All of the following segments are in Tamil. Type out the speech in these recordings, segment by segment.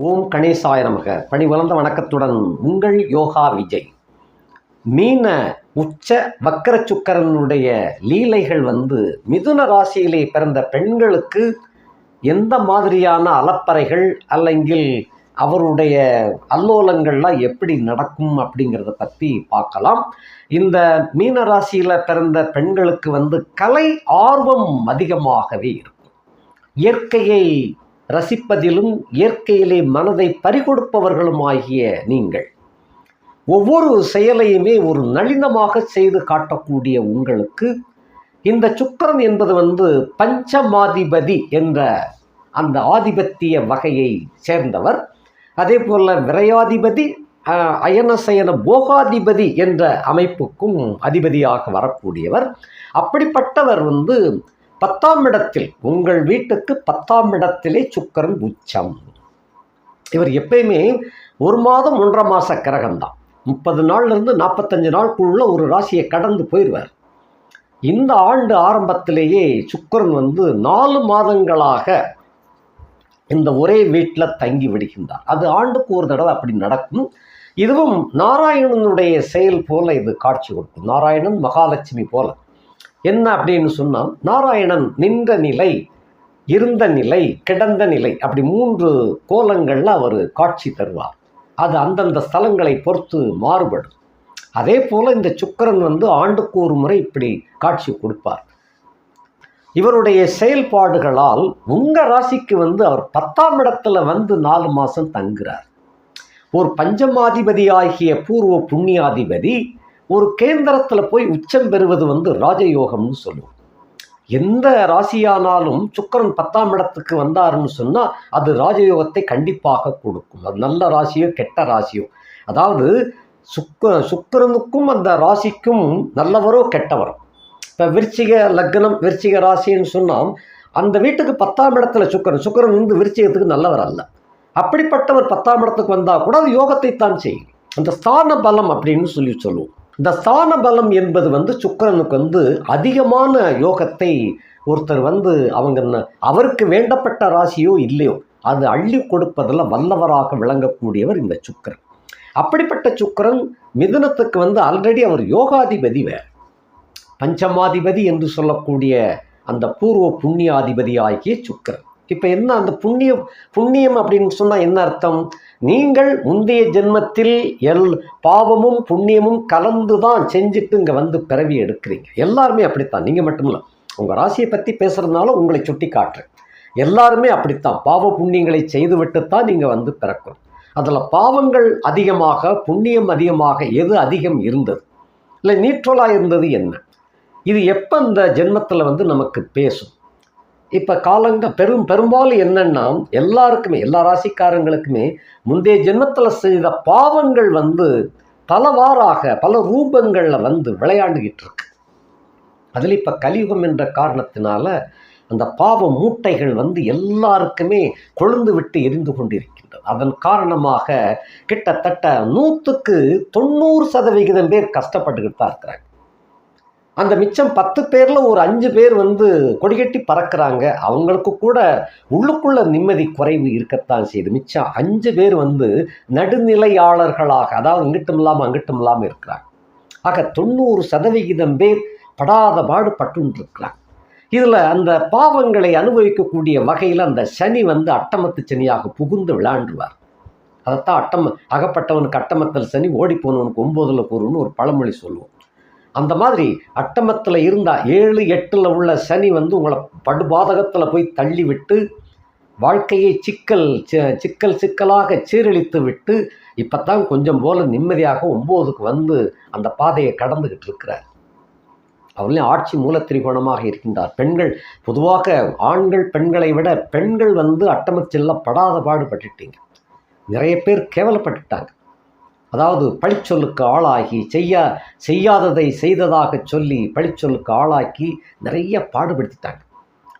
ஓம் கணேசாய நமக. பணி வளர்ந்த வணக்கத்துடன் உங்கள் யோகா விஜய். மீன உச்ச வக்கர சுக்கரனுடைய லீலைகள் வந்து மிதுன ராசியிலே பிறந்த பெண்களுக்கு எந்த மாதிரியான அலப்பறைகள் அல்லங்கில் அவருடைய அல்லோலங்கள்லாம் எப்படி நடக்கும் அப்படிங்கிறத பற்றி பார்க்கலாம். இந்த மீன ராசியில் பிறந்த பெண்களுக்கு வந்து கலை ஆர்வம் அதிகமாகவே இருக்கும். இயற்கையை ரசிப்பதிலும் இயற்கையிலே மனதை பறிகொடுப்பவர்களும் ஆகிய நீங்கள். ஒவ்வொரு செயலையுமே ஒரு நளினமாக செய்து காட்டக்கூடிய உங்களுக்கு இந்த சுக்கரன் என்பது வந்து பஞ்சமாதிபதி என்ற அந்த ஆதிபத்திய வகையை சேர்ந்தவர். அதே போல் விரையாதிபதி அயனசயன போகாதிபதி என்ற அமைப்புக்கும் அதிபதியாக வரக்கூடியவர். அப்படிப்பட்டவர் வந்து பத்தாம் இடத்தில் உங்கள் வீட்டுக்கு பத்தாம் இடத்திலே சுக்கரன் உச்சம். இவர் எப்பயுமே ஒரு மாதம் ஒன்றரை மாத கிரகம்தான். முப்பது நாள்லேருந்து நாற்பத்தஞ்சு நாளுக்குள்ள ஒரு ராசியை கடந்து போயிடுவார். இந்த ஆண்டு ஆரம்பத்திலேயே சுக்கரன் வந்து நாலு மாதங்களாக இந்த ஒரே வீட்டில் தங்கி விடுகின்றார். அது ஆண்டுக்கு ஒரு தடவை அப்படி நடக்கும். இதுவும் நாராயணனுடைய செயல் போல இது காட்சி கொடுக்கும். நாராயணன் மகாலட்சுமி போல. என்ன அப்படின்னு சொன்னால் நாராயணன் நின்ற நிலை இருந்த நிலை கிடந்த நிலை அப்படி மூன்று கோலங்களில் அவர் காட்சி தருவார். அது அந்தந்த ஸ்தலங்களை பொறுத்து மாறுபடும். அதே போல் இந்த சுக்கரன் வந்து ஆண்டுக்கு ஒரு முறை இப்படி காட்சி கொடுப்பார். இவருடைய செயல்பாடுகளால் உங்கள் ராசிக்கு வந்து அவர் பத்தாம் இடத்துல வந்து நாலு மாதம் தங்குறார். ஒரு பஞ்சமாதிபதி ஆகிய பூர்வ புண்ணியாதிபதி ஒரு கேந்திரத்தில் போய் உச்சம் பெறுவது வந்து ராஜயோகம்னு சொல்லுவோம். எந்த ராசியானாலும் சுக்கிரன் பத்தாம் இடத்துக்கு வந்தாருன்னு சொன்னால் அது ராஜயோகத்தை கண்டிப்பாக கொடுக்கும். அது நல்ல ராசியோ கெட்ட ராசியோ. அதாவது சுக்க சுக்கிரனுக்கும் அந்த ராசிக்கும் நல்லவரோ கெட்டவரோ. இப்போ விருச்சிக லக்னம் விருச்சிக ராசின்னு சொன்னால் அந்த வீட்டுக்கு பத்தாம் இடத்துல சுக்கரன் சுக்கரன் வந்து விருச்சிகத்துக்கு நல்லவர் அல்ல. அப்படிப்பட்டவர் பத்தாம் இடத்துக்கு வந்தால் கூட அது யோகத்தை தான் செய்யும். அந்த ஸ்தான பலம் அப்படின்னு சொல்லி சொல்லுவோம். இந்த ஸ்தான பலம் என்பது வந்து சுக்கிரனுக்கு வந்து அதிகமான யோகத்தை ஒருத்தர் வந்து அவங்க அவருக்கு வேண்டப்பட்ட ராசியோ இல்லையோ அது அள்ளி கொடுப்பதில் வல்லவராக விளங்கக்கூடியவர் இந்த சுக்கிரன். அப்படிப்பட்ட சுக்கிரன் மிதுனத்துக்கு வந்து ஆல்ரெடி அவர் யோகாதிபதி வேறு. பஞ்சமாதிபதி என்று சொல்லக்கூடிய அந்த பூர்வ புண்ணியாதிபதி ஆகிய சுக்கிரன். இப்போ என்ன அந்த புண்ணியம் புண்ணியம் அப்படின்னு சொன்னால் என்ன அர்த்தம்? நீங்கள் முந்தைய ஜென்மத்தில் எல் பாவமும் புண்ணியமும் கலந்து தான் செஞ்சுட்டு இங்கே வந்து பிறவி எடுக்கிறீங்க. எல்லாருமே அப்படித்தான். நீங்கள் மட்டும் இல்லை உங்கள் ராசியை பற்றி பேசுகிறதுனால உங்களை சுட்டி காட்டுறேன். எல்லாருமே அப்படித்தான். பாவ புண்ணியங்களை செய்துவிட்டு தான் நீங்கள் வந்து பிறக்கணும். அதில் பாவங்கள் அதிகமாக புண்ணியம் அதிகமாக எது அதிகம் இருந்தது? இல்லை நீற்றலாக இருந்தது என்ன? இது எப்போ இந்த ஜென்மத்தில் வந்து நமக்கு பேசும்? இப்போ காலங்க பெரும் பெரும்பாலும் என்னன்னா எல்லாருக்குமே எல்லா ராசிக்காரங்களுக்குமே முந்தைய ஜென்மத்தில் செய்த பாவங்கள் வந்து பலவாறாக பல ரூபங்களில் வந்து விளையாண்டுகிட்டு இருக்கு. அதில் இப்போ கலியுகம் என்ற காரணத்தினால அந்த பாவ மூட்டைகள் வந்து எல்லாருக்குமே கொழுந்து விட்டு எரிந்து கொண்டிருக்கின்றது. அதன் காரணமாக கிட்டத்தட்ட நூற்றுக்கு தொண்ணூறு சதவிகிதம் பேர் கஷ்டப்பட்டுக்கிட்டு தான் இருக்கிறாங்க. அந்த மிச்சம் பத்து பேரில் ஒரு அஞ்சு பேர் வந்து கொடிகட்டி பறக்கிறாங்க. அவங்களுக்கு கூட உள்ளுக்குள்ள நிம்மதி குறைவு இருக்கத்தான் செய்யுது. மிச்சம் அஞ்சு பேர் வந்து நடுநிலையாளர்களாக அதாவது இங்கிட்டும் இல்லாமல் அங்கிட்டும் இல்லாமல் இருக்கிறாங்க. ஆக தொண்ணூறு சதவிகிதம் பேர் படாத பாடு பட்டுருக்கிறாங்க இதில் அந்த பாவங்களை அனுபவிக்கக்கூடிய வகையில் அந்த சனி வந்து அட்டமத்து சனியாக புகுந்து விளாண்டுவார் அதைத்தான் அட்டம் அகப்பட்டவனுக்கு அட்டமத்தல் சனி ஓடிப்போனவனுக்கு ஒம்போதில் கூறுன்னு ஒரு பழமொழி சொல்லுவோம். அந்த மாதிரி அட்டமத்தில் இருந்தால் ஏழு எட்டில் உள்ள சனி வந்து உங்களை படுபாதகத்தில் போய் தள்ளிவிட்டு வாழ்க்கையை சிக்கல் சிக்கல் சிக்கலாக சீரழித்து விட்டு இப்போ தான் கொஞ்சம் போல நிம்மதியாக ஒம்போதுக்கு வந்து அந்த பாதையை கடந்துக்கிட்டு இருக்கிறார். அவர்களையும் ஆட்சி மூலத்திரிகோணமாக இருக்கின்றார். பெண்கள் பொதுவாக ஆண்கள் பெண்களை விட பெண்கள் வந்து அட்டமச்செல்ல படாத பாடுபட்டுட்டீங்க நிறைய பேர் கேவலப்பட்டுட்டாங்க. அதாவது பழிச்சொல்லுக்கு ஆளாகி செய்ய செய்யாததை செய்ததாக சொல்லி பழிச்சொல்லுக்கு ஆளாக்கி நிறைய பாடுபடுத்திட்டாங்க.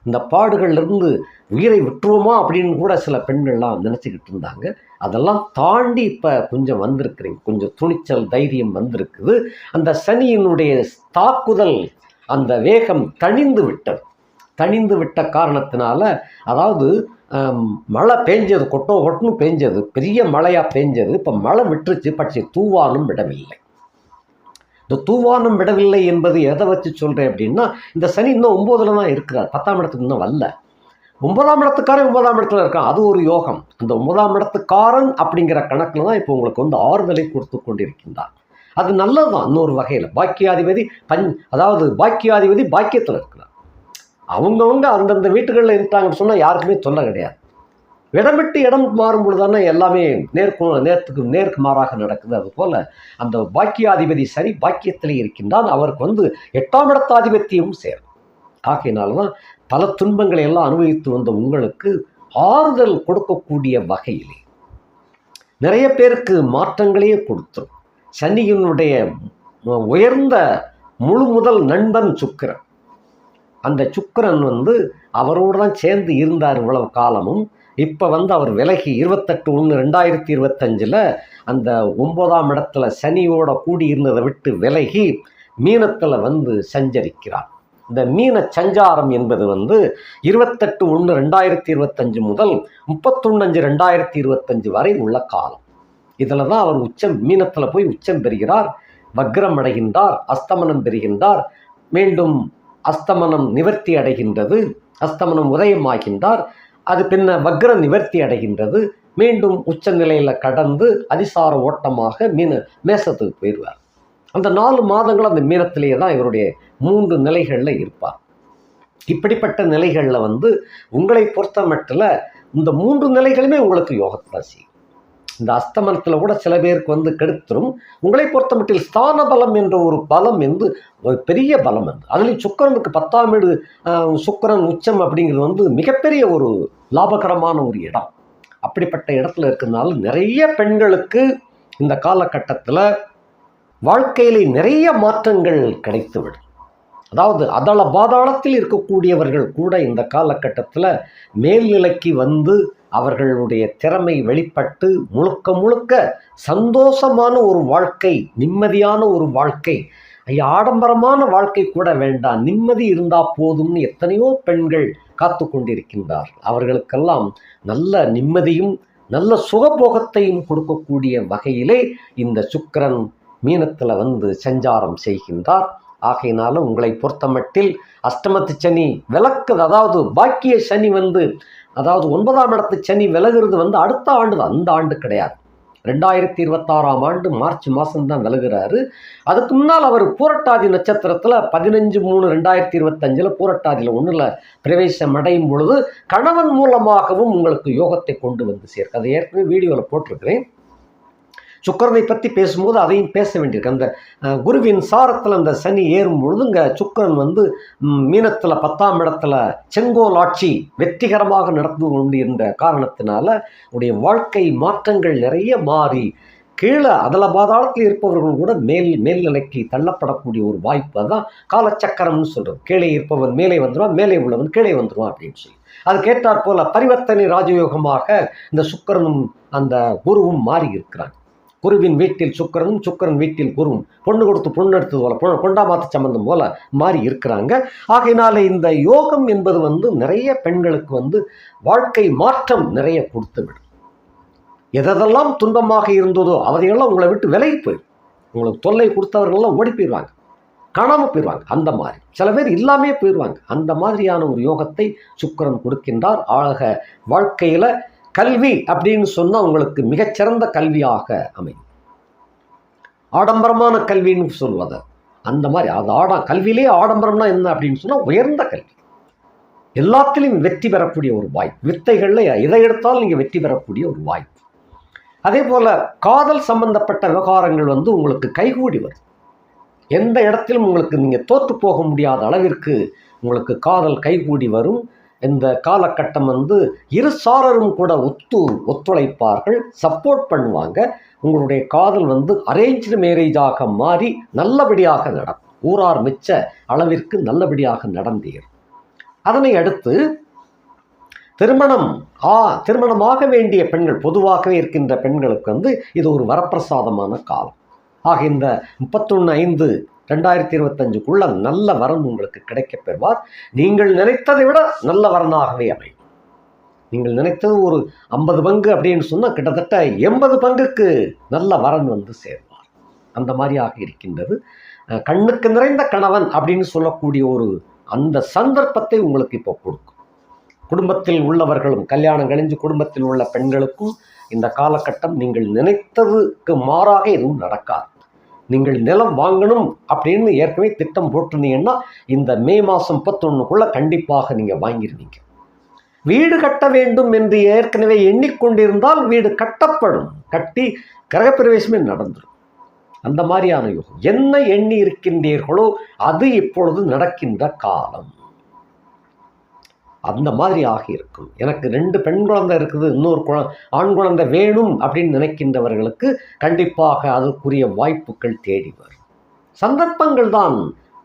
இந்த பாடுகள்லேருந்து உயிரை விட்டுருவோமா அப்படின்னு கூட சில பெண்கள்லாம் நினச்சிக்கிட்டு இருந்தாங்க. அதெல்லாம் தாண்டி இப்போ கொஞ்சம் வந்திருக்கிறீங்க. கொஞ்சம் துணிச்சல் தைரியம் வந்திருக்குது. அந்த சனியினுடைய தாக்குதல் அந்த வேகம் தணிந்து விட்டது. தணிந்து விட்ட காரணத்தினால அதாவது மழை பெஞ்சது கொட்டோ கொட்டுன்னு பெஞ்சது பெரிய மழையாக பெஞ்சது இப்போ மழை விட்டுருச்சு பட்சி தூவானும் விடவில்லை. இந்த தூவானும் விடவில்லை என்பது எதை வச்சு சொல்கிறேன் அப்படின்னா இந்த சனி இன்னும் ஒம்போதில் தான் இருக்கிறார் பத்தாம் இடத்துக்கு இன்னும் வரல. ஒன்பதாம் இடத்துக்காரன் ஒன்பதாம் இடத்துல இருக்கான் அது ஒரு யோகம். அந்த ஒன்பதாம் இடத்துக்காரன் அப்படிங்கிற கணக்கில் தான் இப்போ உங்களுக்கு வந்து ஆறுதலை கொடுத்து கொண்டிருக்கின்றான் அது நல்லதுதான் இன்னொரு வகையில். பாக்கியாதிபதி பஞ் அதாவது பாக்கியாதிபதி பாக்கியத்தில் இருக்கிறார். அவங்கவுங்க அந்தந்த வீட்டுகளில் இருக்காங்கன்னு சொன்னால் யாருக்குமே தொல்லை கிடையாது. இடம் விட்டு இடம் மாறும் பொழுதானே எல்லாமே நேர்க்கு நேர்த்துக்கு நேருக்கு மாறாக நடக்குது. அதுபோல் அந்த பாக்கியாதிபதி சரி பாக்கியத்தில் இருக்கின்றான். அவருக்கு வந்து எட்டாம் இடத்தாதிபத்தியமும் சேரும். ஆகையினால தான் பல துன்பங்களை எல்லாம் அனுபவித்து வந்த உங்களுக்கு ஆறுதல் கொடுக்கக்கூடிய வகையிலே நிறைய பேருக்கு மாற்றங்களையே கொடுத்துரும். சனியினுடைய உயர்ந்த முழு முதல் நண்பன் சுக்கிரன். அந்த சுக்கரன் வந்து அவரோடு தான் சேர்ந்து இருந்தார் இவ்வளவு காலமும். இப்போ வந்து அவர் விலகி இருபத்தெட்டு ஒன்று ரெண்டாயிரத்தி இருபத்தஞ்சில் அந்த ஒன்பதாம் இடத்துல சனியோட கூடி இருந்ததை விட்டு விலகி மீனத்தில் வந்து சஞ்சரிக்கிறார். இந்த மீன சஞ்சாரம் என்பது வந்து இருபத்தெட்டு ஒன்று ரெண்டாயிரத்தி இருபத்தஞ்சு முதல் முப்பத்தொன்னஞ்சு ரெண்டாயிரத்தி இருபத்தஞ்சு வரை உள்ள காலம். இதில் தான் அவர் உச்சம் மீனத்தில் போய் உச்சம் பெறுகிறார். வக்ரம் அடைகின்றார் அஸ்தமனம் பெறுகின்றார். மீண்டும் அஸ்தமனம் நிவர்த்தி அடைகின்றது. அஸ்தமனம் உதயமாகின்றார். அது பின்ன வக்ர நிவர்த்தி அடைகின்றது. மீண்டும் உச்ச நிலையில் கடந்து அதிசார ஓட்டமாக மீன மேசத்துக்கு போயிடுவார். அந்த நாலு மாதங்கள் அந்த மீனத்திலேயே தான் இவருடைய மூன்று நிலைகளில் இருப்பார். இப்படிப்பட்ட நிலைகளில் வந்து உங்களை பொறுத்த மட்டில் இந்த மூன்று நிலைகளுமே உங்களுக்கு யோகத்தை தான் செய்யும் இந்த அஸ்தமனத்தில் கூட சில பேருக்கு வந்து கெடுத்துரும். உங்களை பொறுத்த மட்டில் ஸ்தான பலம் என்ற ஒரு பலம் வந்து ஒரு பெரிய பலம் அது. அதுலேயும் சுக்கரனுக்கு பத்தாம் வீடு சுக்கரன் உச்சம் அப்படிங்கிறது வந்து மிகப்பெரிய ஒரு லாபகரமான ஒரு இடம். அப்படிப்பட்ட இடத்துல இருக்கிறதுனால நிறைய பெண்களுக்கு இந்த காலகட்டத்தில் வாழ்க்கையிலே நிறைய மாற்றங்கள் கிடைத்துவிடும். அதாவது அதள பாதாளத்தில் இருக்கக்கூடியவர்கள் கூட இந்த காலகட்டத்தில் மேல்நிலைக்கு வந்து அவர்களுடைய திறமை வெளிப்பட்டு முழுக்க முழுக்க சந்தோஷமான ஒரு வாழ்க்கை நிம்மதியான ஒரு வாழ்க்கை ஐயா ஆடம்பரமான வாழ்க்கை கூட வேண்டாம். நிம்மதி இருந்தால் போதும்னு எத்தனையோ பெண்கள் காத்து கொண்டிருக்கின்றார். அவர்களுக்கெல்லாம் நல்ல நிம்மதியும் நல்ல சுகபோகத்தையும் கொடுக்கக்கூடிய வகையிலே இந்த சுக்கரன் மீனத்தில் வந்து சஞ்சாரம் செய்கின்றார். ஆகையினால உங்களை பொறுத்தமட்டில் அஷ்டமத்து சனி விளக்குது. அதாவது பாக்கிய சனி வந்து அதாவது ஒன்பதாம் இடத்து சனி விலகுறது வந்து அடுத்த ஆண்டு தான். அந்த ஆண்டு கிடையாது. ரெண்டாயிரத்தி இருபத்தாறாம் ஆண்டு மார்ச் மாதம் தான் விலகுறாரு. அதுக்கு முன்னால் அவர் பூரட்டாதி நட்சத்திரத்தில் பதினஞ்சு மூணு ரெண்டாயிரத்தி இருபத்தஞ்சில் பூரட்டாதியில் ஒன்றில் பிரவேசம் அடையும் பொழுது கணவன் மூலமாகவும் உங்களுக்கு யோகத்தை கொண்டு வந்து சேர்க்கு. அதை ஏற்கனவே வீடியோவில் போட்டிருக்கிறேன். சுக்கரனை பற்றி பேசும்போது அதையும் பேச வேண்டியிருக்கு. அந்த குருவின் சாரத்தில் அந்த சனி ஏறும் பொழுது இங்கே சுக்கரன் வந்து மீனத்தில் பத்தாம் இடத்துல செங்கோல் ஆட்சி வெற்றிகரமாக நடந்து கொண்டிருந்த காரணத்தினால உடைய வாழ்க்கை மாற்றங்கள் நிறைய மாறி கீழே அதில் பாதாளத்தில் இருப்பவர்கள் கூட மேல் மேல்நிலைக்கு தள்ளப்படக்கூடிய ஒரு வாய்ப்பு தான் காலச்சக்கரம்னு சொல்கிறது கீழே இருப்பவன் மேலே வந்துடுவான் மேலே உள்ளவன் கீழே வந்துடுவான் அப்படின்னு சொல்லி. அது கேட்டாற் போல பரிவர்த்தனை ராஜயோகமாக இந்த சுக்கிரனும் அந்த குருவும் மாறி இருக்கிறாங்க. குருவின் வீட்டில் சுக்கரனும் சுக்கிரன் வீட்டில் குருவும் பொண்ணு கொடுத்து பொண்ணு எடுத்தது போல பொ- பொண்டாமாத்து சம்பந்தம் போல மாறி இருக்கிறாங்க. ஆகையினால இந்த யோகம் என்பது வந்து நிறைய பெண்களுக்கு வந்து வாழ்க்கை மாற்றம் நிறைய கொடுத்து விடும். எதெல்லாம் துன்பமாக இருந்ததோ அவதையெல்லாம் உங்களை விட்டு விலகி போயிடும். உங்களுக்கு தொல்லை கொடுத்தவர்கள்லாம் ஓடி போயிடுவாங்க. காணாமல் போயிடுவாங்க. அந்த மாதிரி. சில பேர் இல்லாமே போயிடுவாங்க. அந்த மாதிரியான ஒரு யோகத்தை சுக்கிரன் கொடுக்கின்றார். ஆக வாழ்க்கையில் கல்வி அப்படின்னு சொன்னால் உங்களுக்கு மிகச்சிறந்த கல்வியாக அமையும். ஆடம்பரமான கல்வின்னு சொல்வது அந்த மாதிரி அது ஆடா கல்வியிலே ஆடம்பரம்னா என்ன அப்படின்னு சொன்னால் உயர்ந்த கல்வி. எல்லாத்திலையும் வெற்றி பெறக்கூடிய ஒரு வாய்ப்பு. வித்தைகளில் எதை எடுத்தாலும் நீங்கள் வெற்றி பெறக்கூடிய ஒரு வாய்ப்பு. அதே போல் காதல் சம்பந்தப்பட்ட விவகாரங்கள் வந்து உங்களுக்கு கைகூடி வரும். எந்த இடத்திலும் உங்களுக்கு நீங்கள் தோற்று போக முடியாத அளவிற்கு உங்களுக்கு காதல் கைகூடி வரும். இந்த காலகட்டம் வந்து இரு சாரரும் கூட ஒத்து ஒத்துழைப்பார்கள் சப்போர்ட் பண்ணுவாங்க. உங்களுடைய காதல் வந்து அரேஞ்சு மேரேஜாக மாறி நல்லபடியாக நடக்கும். ஊரார் மிச்ச அளவிற்கு நல்லபடியாக நடந்தீர். அதனை அடுத்து திருமணம் ஆ திருமணமாக வேண்டிய பெண்கள் பொதுவாகவே இருக்கின்ற பெண்களுக்கு வந்து இது ஒரு வரப்பிரசாதமான காலம். ஆக இந்த முப்பத்தொன்று ஐந்து ரெண்டாயிரத்தி இருபத்தஞ்சுக்குள்ள நல்ல வரன் உங்களுக்கு கிடைக்கப் பெறுவார் நீங்கள் நினைத்ததை விட நல்ல வரனாகவே அமையும். நீங்கள் நினைத்தது ஒரு ஐம்பது பங்கு அப்படின்னு சொன்னால் கிட்டத்தட்ட எண்பது பங்குக்கு நல்ல வரன் வந்து சேர்வார். அந்த மாதிரியாக இருக்கின்றது. கண்ணுக்கு நிறைந்த கணவன் அப்படின்னு சொல்லக்கூடிய ஒரு அந்த சந்தர்ப்பத்தை உங்களுக்கு இப்போ கொடுக்கும். குடும்பத்தில் உள்ளவர்களும் கல்யாணம் கழிஞ்சு குடும்பத்தில் உள்ள பெண்களுக்கும் இந்த காலகட்டம் நீங்கள் நினைத்ததுக்கு மாறாக எதுவும் நடக்காது. நீங்கள் நிலம் வாங்கணும் அப்படின்னு ஏற்கனவே திட்டம் போட்டிருந்தீங்கன்னா இந்த மே மாதம் முப்பத்தொன்னுக்குள்ளே கண்டிப்பாக நீங்கள் வாங்கிடுவீங்க வீடு கட்ட வேண்டும் என்று ஏற்கனவே எண்ணிக்கொண்டிருந்தால் வீடு கட்டப்படும். கட்டி கிரகப்பிரவேசமே நடந்துடும் அந்த மாதிரியான யோகம். என்ன எண்ணி இருக்கின்றீர்களோ அது இப்பொழுது நடக்கின்ற காலம். அந்த மாதிரி ஆகியிருக்கும். எனக்கு ரெண்டு பெண் குழந்தை இருக்குது இன்னொரு குழ ஆண் குழந்தை வேணும் அப்படின்னு நினைக்கின்றவர்களுக்கு கண்டிப்பாக அதற்குரிய வாய்ப்புகள் தேடி வரும். சந்தர்ப்பங்கள் தான்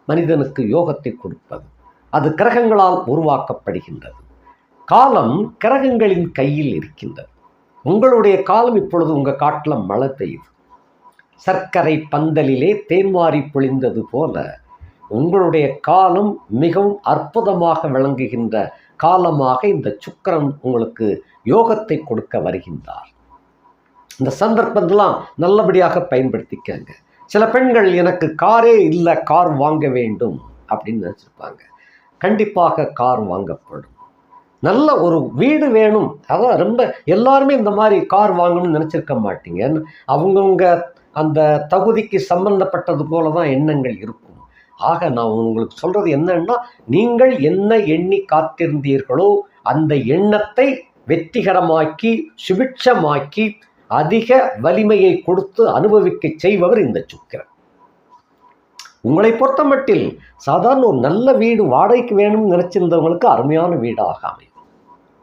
மனிதனுக்கு யோகத்தை கொடுப்பது. அது கிரகங்களால் உருவாக்கப்படுகின்றது. காலம் கிரகங்களின் கையில் இருக்கின்றது. உங்களுடைய காலம் இப்பொழுது உங்கள் காட்டில் மழை பெய்யுது. சர்க்கரை பந்தலிலே தேன்வாரி பொழிந்தது போல உங்களுடைய காலம் மிகவும் அற்புதமாக விளங்குகின்ற காலமாக இந்த சுக்கரன் உங்களுக்கு யோகத்தை கொடுக்க வருகின்றார். இந்த சந்தர்ப்பத்தெல்லாம் நல்லபடியாக பயன்படுத்திக்கங்க. சில பெண்கள் எனக்கு காரே இல்லை கார் வாங்க வேண்டும் அப்படின்னு நினச்சிருப்பாங்க. கண்டிப்பாக கார் வாங்கப்படும். நல்ல ஒரு வீடு வேணும். அதான் ரொம்ப எல்லாருமே இந்த மாதிரி கார் வாங்கணும்னு நினச்சிருக்க மாட்டீங்க. அவங்கவுங்க அந்த தகுதிக்கு சம்பந்தப்பட்டது போல தான் எண்ணங்கள் இருக்கும். ஆக நான் உங்களுக்கு சொல்றது என்னன்னா நீங்கள் என்ன எண்ணி காத்திருந்தீர்களோ அந்த எண்ணத்தை வெற்றிகரமாக்கி சுபிட்சமாக்கி அதிக வலிமையை கொடுத்து அனுபவிக்க செய்பவர் இந்த சுக்கிரன். உங்களை பொறுத்தமட்டில் சாதாரண ஒரு நல்ல வீடு வாடகைக்கு வேணும்னு நினைச்சிருந்தவங்களுக்கு அருமையான வீடாக அமையும்.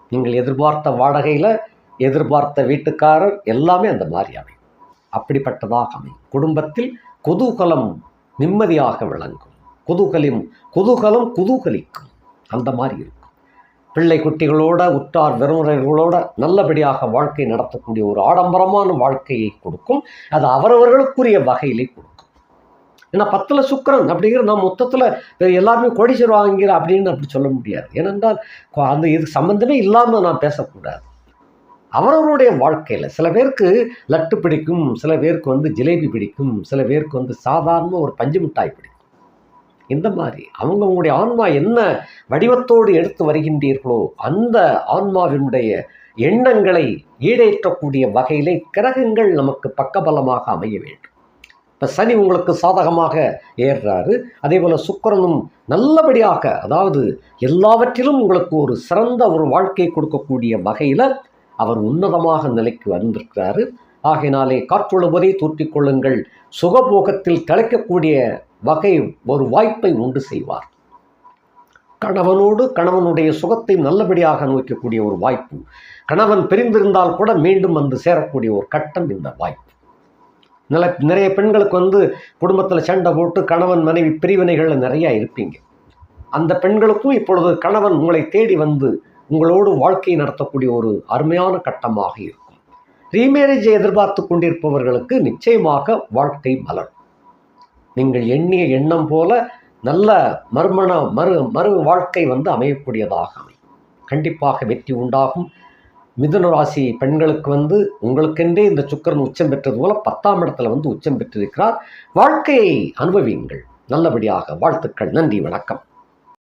நீங்கள் எதிர்பார்த்த வாடகையில் எதிர்பார்த்த வீட்டுக்காரர் எல்லாமே அந்த மாதிரி அமையும். அப்படிப்பட்டதாக அமையும். குடும்பத்தில் குதூகலம் நிம்மதியாக விளங்கும். குதூகலிம் குதூகலம் குதூகலிக்கும். அந்த மாதிரி இருக்கும். பிள்ளை குட்டிகளோட உற்றார் விருமுறைகளோட நல்லபடியாக வாழ்க்கை நடத்தக்கூடிய ஒரு ஆடம்பரமான வாழ்க்கையை கொடுக்கும். அது அவரவர்களுக்குரிய வகையிலே கொடுக்கும். ஏன்னா பத்தில் சுக்கரன் அப்படிங்கிற நான் மொத்தத்தில் எல்லாருமே கொடிச்சிருவாங்கிற அப்படின்னு அப்படி சொல்ல முடியாது. ஏனென்றால் அந்த இது சம்மந்தமே இல்லாமல் நான் பேசக்கூடாது. அவரவருடைய வாழ்க்கையில் சில பேருக்கு லட்டு பிடிக்கும் சில பேருக்கு வந்து ஜிலேபி பிடிக்கும் சில பேருக்கு வந்து சாதாரண ஒரு பஞ்சு மிட்டாய் பிடிக்கும். இந்த மாதிரி அவங்கவுங்களுடைய ஆன்மா என்ன வடிவத்தோடு எடுத்து வருகின்றீர்களோ அந்த ஆன்மாவினுடைய எண்ணங்களை ஈடேற்றக்கூடிய வகையிலே கிரகங்கள் நமக்கு பக்கபலமாக அமைய வேண்டும். இப்போ சனி உங்களுக்கு சாதகமாக ஏறுறாரு. அதே போல் சுக்கிரனும் நல்லபடியாக அதாவது எல்லாவற்றிலும் உங்களுக்கு ஒரு சிறந்த ஒரு வாழ்க்கை கொடுக்கக்கூடிய வகையில் அவர் உன்னதமாக நிலைக்கு வந்திருக்கிறாரு. ஆகையினாலே காற்றுழுவதை தூற்றிக் கொள்ளுங்கள். சுகபோகத்தில் திளைக்கக்கூடிய வகை ஒரு வாய்ப்பை உண்டு செய்வார். கணவனோடு கணவனுடைய சுகத்தை நல்லபடியாக நோக்கக்கூடிய ஒரு வாய்ப்பு. கணவன் பிரிந்திருந்தால் கூட மீண்டும் வந்து சேரக்கூடிய ஒரு கட்டம் இந்த வாய்ப்பு. நில நிறைய பெண்களுக்கு வந்து குடும்பத்தில் சண்டை போட்டு கணவன் மனைவி பிரிவினைகளில் நிறையா இருப்பீங்க. அந்த பெண்களுக்கும் இப்பொழுது கணவன் உங்களை தேடி வந்து உங்களோடு வாழ்க்கை நடத்தக்கூடிய ஒரு அருமையான கட்டமாக இருக்கும். ரீமேரேஜை எதிர்பார்த்து கொண்டிருப்பவர்களுக்கு நிச்சயமாக வாழ்க்கை மலரும். நீங்கள் எண்ணிய எண்ணம் போல நல்ல மறுமண மறு மறு வாழ்க்கை வந்து அமையக்கூடியதாக அமையும். கண்டிப்பாக வெற்றி உண்டாகும். மிதுன ராசி பெண்களுக்கு வந்து உங்களுக்கென்றே இந்த சுக்கிரன் உச்சம் பெற்றது போல பத்தாம் இடத்துல வந்து உச்சம் பெற்றிருக்கிறார். வாழ்க்கையை அனுபவியுங்கள். நல்லபடியாக வாழ்த்துக்கள். நன்றி. வணக்கம்.